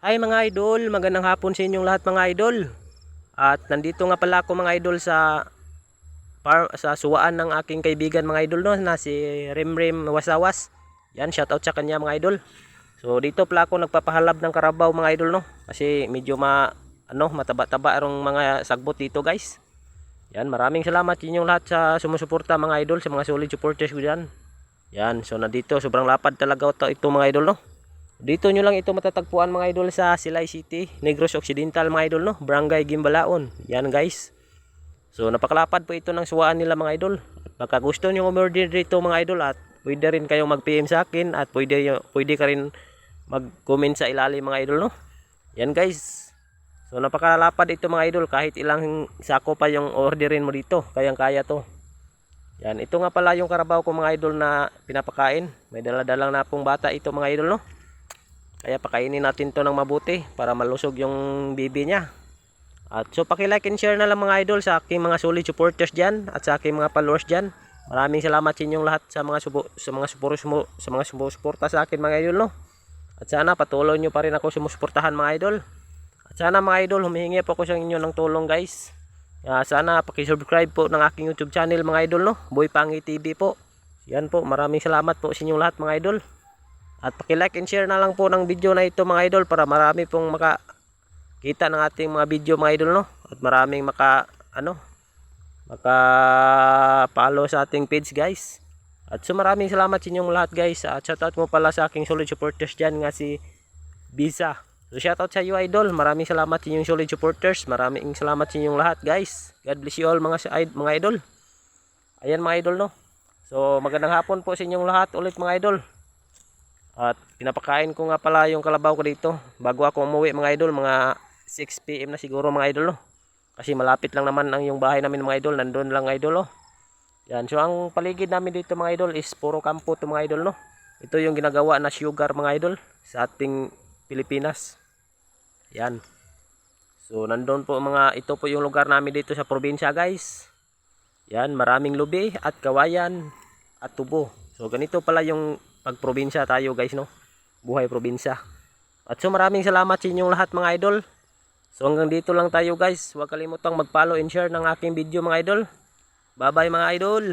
Hi mga idol, magandang hapon sa inyong lahat mga idol. At nandito nga pala ako mga idol sa par, sa suwaan ng aking kaibigan mga idol no na si Rimrim Wasawas. Yan, shoutout sa kanya mga idol. So dito pala ako nagpapahalab ng karabaw mga idol no kasi medyo ma ano mataba-taba arong mga sagbot dito guys. Yan, maraming salamat sa inyong lahat sa sumusuporta mga idol sa mga solid supporters ko diyan. Yan, so nandito sobrang lapad talaga ito, ito mga idol no. Dito nyo lang ito matatagpuan mga idol sa Silay City, Negros Occidental mga idol no, Barangay Gimbalaon. Yan guys. So napakalapad po ito ng suwaan nila mga idol. Baka gusto nyo umorder dito mga idol at pwede rin kayong mag-PM sa akin at pwede, pwede ka rin mag-comment sa ilalim mga idol no. Yan guys. So napakalapad ito mga idol kahit ilang sako pa yung orderin mo dito, kayang kaya to. Yan, ito nga pala yung karabaw ko mga idol na pinapakain. May daladalang na pong bata ito mga idol no. Kaya pakainin natin to ng mabuti para malusog yung bibi niya. At so paki-like and share na lang mga idol sa aking mga solid supporters diyan at sa aking mga followers diyan. Maraming salamat sa inyong lahat sa mga subo, sa mga supo, sumo, sa mga sumusuporta sa akin mga idol no. At sana patuloy nyo pa rin ako sumusuportahan mga idol. At sana mga idol humihingi po ako sa inyo ng tulong guys. Ah, sana paki-subscribe po ng aking YouTube channel mga idol no. Boy Pangi TV po. Yan po, maraming salamat po sa inyong lahat mga idol. At paki-like and share na lang po ng video na ito mga idol para marami pong maka kita ng ating mga video mga idol no. At maraming maka ano maka follow sa ating page guys. At so maraming salamat sa inyong lahat guys. At shoutout mo pala sa aking solid supporters dyan nga si Bisa. So shoutout sa iyo idol. Maraming salamat sa inyong solid supporters. Maraming salamat sa inyong lahat guys. God bless you all mga mga idol. Ayan mga idol no. So magandang hapon po sa inyong lahat ulit mga idol. At pinapakain ko nga pala yung kalabaw ko dito bago ako umuwi mga idol, mga 6 PM na siguro mga idol no. Kasi malapit lang naman ang yung bahay namin mga idol, nandun lang idol oh. Yan, so ang paligid namin dito mga idol is puro kampo to mga idol no. Ito yung ginagawa na sugar mga idol sa ating Pilipinas. Yan. So nandun po mga ito po yung lugar namin dito sa probinsya guys. Yan, maraming lubi at kawayan at tubo. So ganito pala yung pagprobinsya tayo guys no. Buhay probinsya. At so maraming salamat sa inyong lahat mga idol. So hanggang dito lang tayo guys. Huwag kalimutang mag-follow and share ng aking video mga idol. Bye bye mga idol.